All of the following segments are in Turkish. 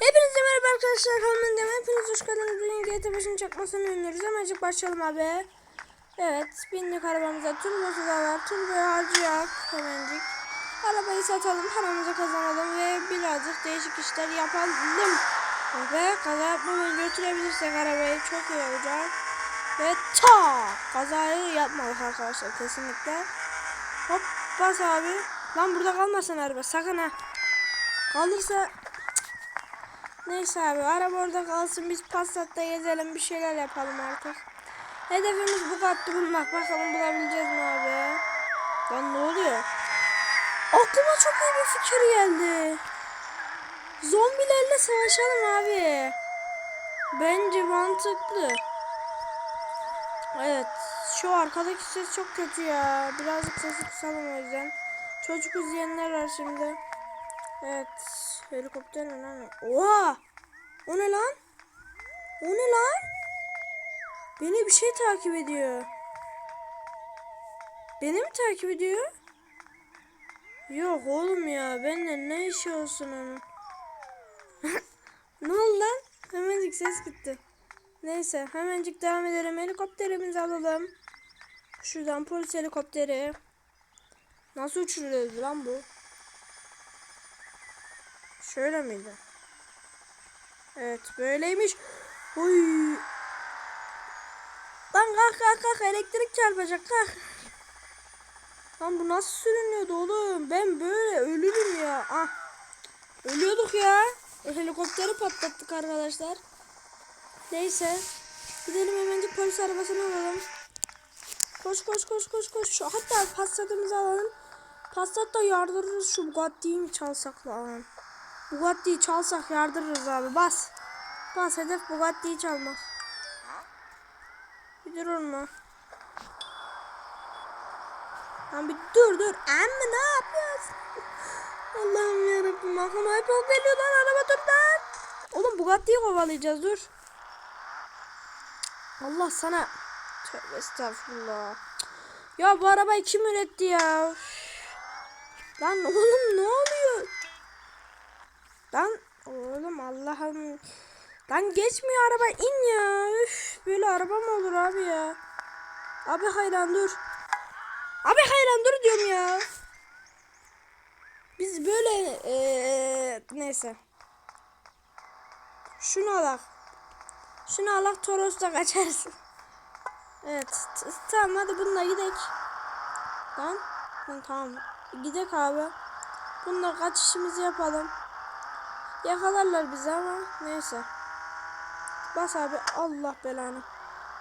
Hepinize merhaba arkadaşlar. Kanalıma devam. Hepiniz hoş geldiniz. Bugün GT başını çakmasını oynuyoruz. Hemencik başlayalım abi. Evet. Bindik arabamıza. Turbosu da var. Turboyu harcayak. Hemencik. Arabayı satalım. Paramızı kazanalım. Ve birazcık değişik işler yapalım. Ve kaza yapmadan götürebilirsek arabayı çok iyi olacak. Ve ta kazayı yapmadık arkadaşlar kesinlikle. Hop bas abi. Lan burada kalmasın araba sakın ha. Kalırsa Neyse abi araba orada kalsın biz Passat'ta gezelim bir şeyler yapalım artık. Hedefimiz bu kattı bulmak bakalım bulabileceğiz mi abi? Lan ne oluyor? Aklıma çok iyi bir fikir geldi. Zombilerle savaşalım abi. Bence mantıklı. Evet şu arkadaki ses çok kötü ya. Birazcık sesi kısalım o yüzden. Çocuk izleyenler var şimdi. Evet. Helikopter lan? Oha! O ne lan? O ne lan? Beni bir şey takip ediyor. Beni mi takip ediyor? Yok oğlum ya. Benimle ne işi olsun onun? ne oldu lan? Hemencik ses gitti. Neyse hemencik devam edelim. Helikopterimizi alalım. Şuradan polis helikopteri. Nasıl uçuruyoruz lan bu? Şöyle miydi? Evet böyleymiş. Oy. Lan kalk kalk kalk elektrik çarpacak kalk. Lan bu nasıl sürünüyordu oğlum? Ben böyle ölürüm ya. Ah. Ölüyorduk ya. Helikopteri patlattık arkadaşlar. Neyse. Gidelim hemencik polis arabasını alalım. Koş koş koş koş koş. Hatta Passat'ımızı alalım. Passat'ta yardırırız şu Bugatti'yi mi çalsak lan? Bugatti'yi çalsak yardırırız abi. Bas. Bas hedef Bugatti'yi çalmak. Bir dur olma. Lan bir dur dur. Amma ne yapıyorsun? Allah'ım yarabbim aklıma hep o geliyor lan araba dur lan. Oğlum Bugatti'yi kovalayacağız dur. Allah sana. Tövbe estağfurullah. Ya bu arabayı kim üretti ya? Lan oğlum ne oluyor? Lan oğlum Allah'ım. Lan geçmiyor araba in ya. Üf, böyle araba mı olur abi ya? Abi hayran dur. Abi hayran dur diyorum ya. Biz böyle ee, neyse. Şunu alak. Şunu alak Toros'ta kaçarsın. Evet. Tamam hadi bununla gidek. Lan tamam. Gidek abi. Bununla kaçışımızı yapalım. Yakalarlar bizi ama neyse. Bas abi Allah belanı.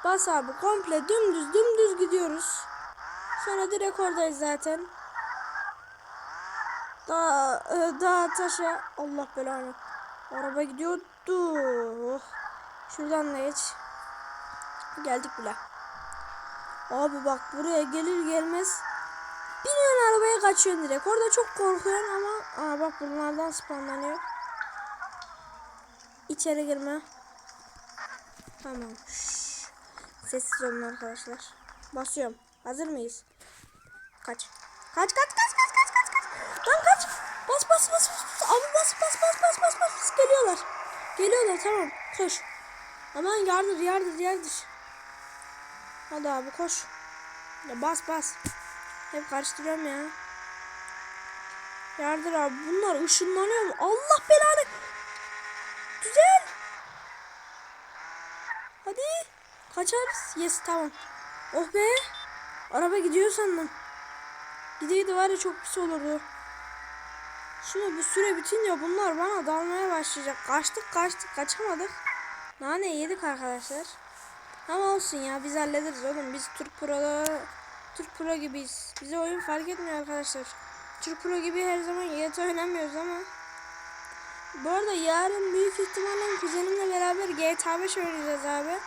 Bas abi komple dümdüz dümdüz gidiyoruz. Sonra direkt oradayız zaten. Daha e, daha taşa Allah belanı. Araba gidiyordu. Oh. Şuradan da geç. Geldik bile. Abi bak buraya gelir gelmez biniyorsun arabaya kaçıyorsun direkt. Orada çok korkuyorsun ama aa bak bunlardan spawnlanıyor. İçeri girme. Tamam. Şşş. Sessiz olun arkadaşlar. Basıyorum. Hazır mıyız? Kaç. Kaç kaç kaç kaç kaç kaç kaç. Lan kaç. Bas bas bas bas. Abi bas bas bas bas bas bas. bas. Geliyorlar. Geliyorlar tamam. Koş. Aman yardır yardır yardır. Hadi abi koş. Ya bas bas. Hep karıştırıyorum ya. Yardır abi. Bunlar ışınlanıyor mu? Allah belanı. Güzel. Hadi. Kaçarız. Yes tamam. Oh be. Araba gidiyor sandım. Gideydi var ya çok pis olurdu. Şimdi bu süre bitince bunlar bana dalmaya başlayacak. Kaçtık kaçtık kaçamadık. Nane yedik arkadaşlar. Ama olsun ya biz hallederiz oğlum. Biz Türk Pro'da Türk Pro gibiyiz. Bize oyun fark etmiyor arkadaşlar. Türk Pro gibi her zaman YT oynamıyoruz ama. Bu arada yarın büyük ihtimalle kuzenimle beraber GTA 5 oynayacağız abi.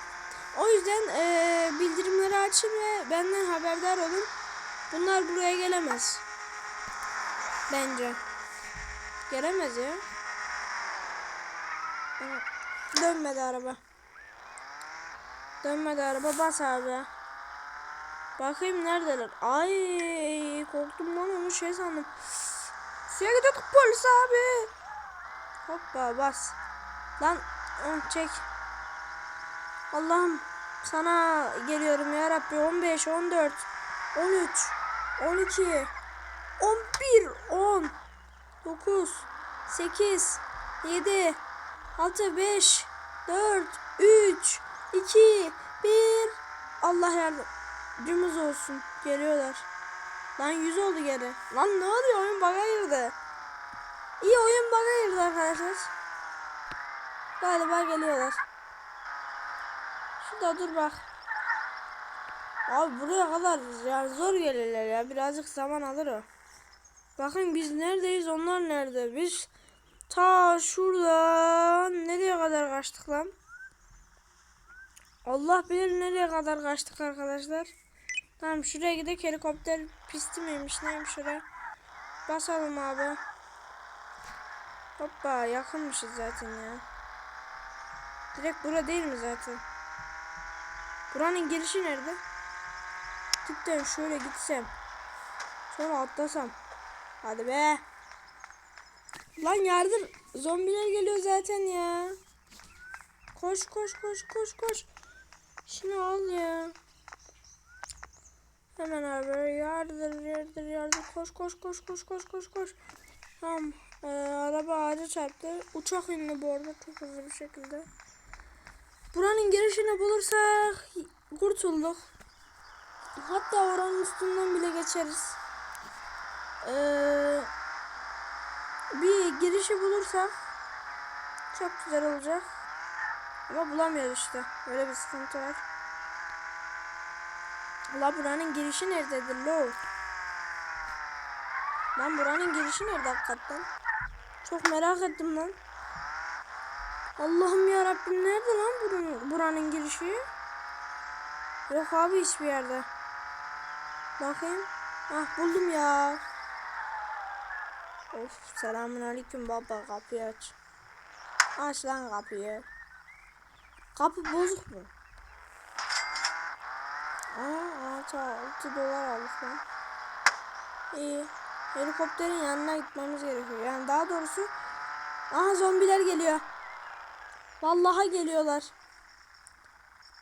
O yüzden eee, bildirimleri açın ve benden haberdar olun. Bunlar buraya gelemez. Bence. Gelemez ya. Dönmedi araba. Dönmedi araba bas abi. Bakayım neredeler. Ay korktum lan onu şey sandım. Suya gidiyorduk polis abi. Hoppa bas. Lan ah, çek. Allah'ım sana geliyorum ya Rabbi 15 14 13 12 11 10 9 8 7 6 5 4 3 2 1 Allah yardımcımız olsun. Geliyorlar. Lan 100 oldu geri. Lan ne oluyor? Oyun bug'a girdi. İyi oyun bug'a girdi arkadaşlar. Galiba geliyorlar. Şurada dur bak. Abi buraya kadar ya zor gelirler ya. Birazcık zaman alır o. Bakın biz neredeyiz onlar nerede? Biz ta şuradan nereye kadar kaçtık lan? Allah bilir nereye kadar kaçtık arkadaşlar. Tamam şuraya gidelim helikopter pisti miymiş neymiş şuraya. Basalım abi. Hoppa yakınmışız zaten ya. Direkt bura değil mi zaten? Buranın girişi nerede? Tipten şöyle gitsem. Sonra atlasam. Hadi be. Lan yardım. Zombiler geliyor zaten ya. Koş koş koş koş koş. Şunu al ya. Hemen abi yardır yardır yardır koş koş koş koş koş koş koş. Tamam. Ee, araba ağaca çarptı. Uçak indi bu arada çok hızlı bir şekilde. Buranın girişini bulursak kurtulduk. Hatta oranın üstünden bile geçeriz. Ee, bir girişi bulursak çok güzel olacak. Ama bulamıyoruz işte. Böyle bir sıkıntı var. La buranın girişi nerededir lo? Lan buranın girişi nerede hakikaten? Çok merak ettim lan. Allah'ım ya Rabbim nerede lan buranın, girişi? Yok abi hiçbir yerde. Bakayım. Ah buldum ya. Of selamun aleyküm baba kapıyı aç. Aç lan kapıyı. Kapı bozuk mu? Aa, altı, altı dolar aldık. İyi. Helikopterin yanına gitmemiz gerekiyor. Yani daha doğrusu Aha zombiler geliyor. Vallahi geliyorlar.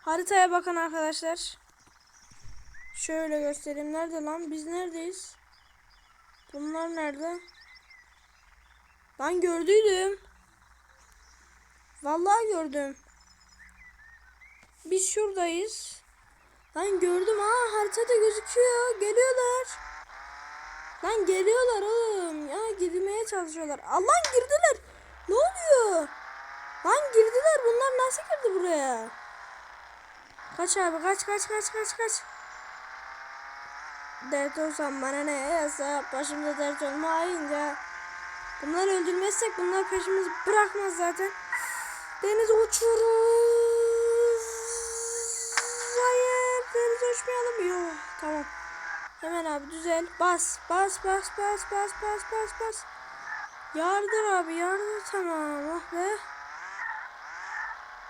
Haritaya bakın arkadaşlar. Şöyle göstereyim. Nerede lan? Biz neredeyiz? Bunlar nerede? Ben gördüydüm. Vallahi gördüm. Biz şuradayız. Lan gördüm ha haritada gözüküyor. Geliyorlar. Lan geliyorlar oğlum. Ya girmeye çalışıyorlar. Allah girdiler. Ne oluyor? Lan girdiler. Bunlar nasıl girdi buraya? Kaç abi kaç kaç kaç kaç kaç. Dert olsam bana ne yasa başımda dert olmayınca. Bunları öldürmezsek bunlar peşimizi bırakmaz zaten. Denize uçuruz. Hayır denize uçmayalım. Yok tamam. Hemen abi düzel. Bas bas bas bas bas bas bas bas. Yardır abi yardır tamam. Oh be.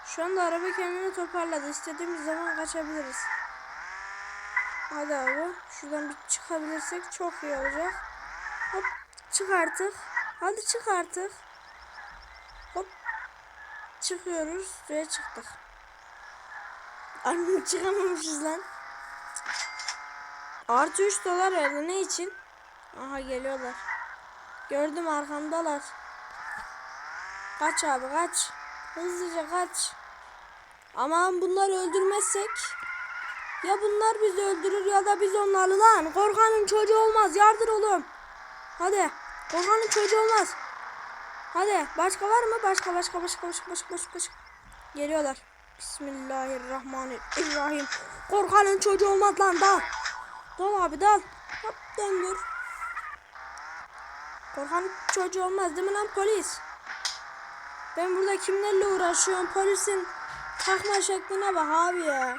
Şu anda araba kendini toparladı. İstediğimiz zaman kaçabiliriz. Hadi abi. Şuradan bir çıkabilirsek çok iyi olacak. Hop çık artık. Hadi çık artık. Hop. Çıkıyoruz ve çıktık. Anne çıkamamışız lan. Artı 3 dolar verdi. Ne için? Aha geliyorlar. Gördüm arkamdalar. Kaç abi kaç. Hızlıca kaç. Aman bunları öldürmezsek. Ya bunlar bizi öldürür ya da biz onları lan. Korkanın çocuğu olmaz. Yardır oğlum. Hadi. Korkanın çocuğu olmaz. Hadi. Başka var mı? Başka başka başka başka başka başka. başka. Geliyorlar. Bismillahirrahmanirrahim. Korkanın çocuğu olmaz lan dal. Dal abi dal. Hop döndür. Korkanın çocuğu olmaz değil mi lan polis? Ben burada kimlerle uğraşıyorum? Polisin takma şekline bak abi ya.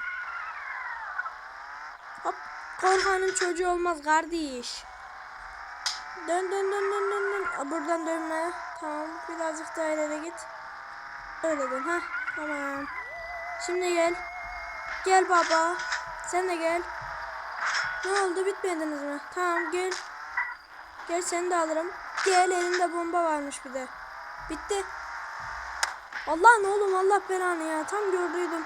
Hop korkanın çocuğu olmaz kardeş. Dön dön dön dön dön dön. Aa, Buradan dönme. Tamam birazcık daha ileri git. Öyle dön ha. Tamam. Şimdi gel. Gel baba. Sen de gel. Ne oldu bitmediniz mi? Tamam gel. Gel seni de alırım. Gel elinde bomba varmış bir de. Bitti. Allah ne oğlum Allah belanı ya. Tam gördüydüm.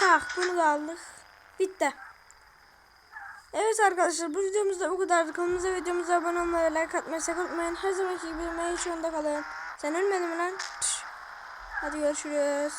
Tak bunu da aldık. Bitti. Evet arkadaşlar bu videomuzda bu kadardı. Kanalımıza videomuza abone olmayı like atmayı sakın unutmayın. Her zamanki gibi şu anda kalın. Sen ölmedin mi lan? Hadi görüşürüz.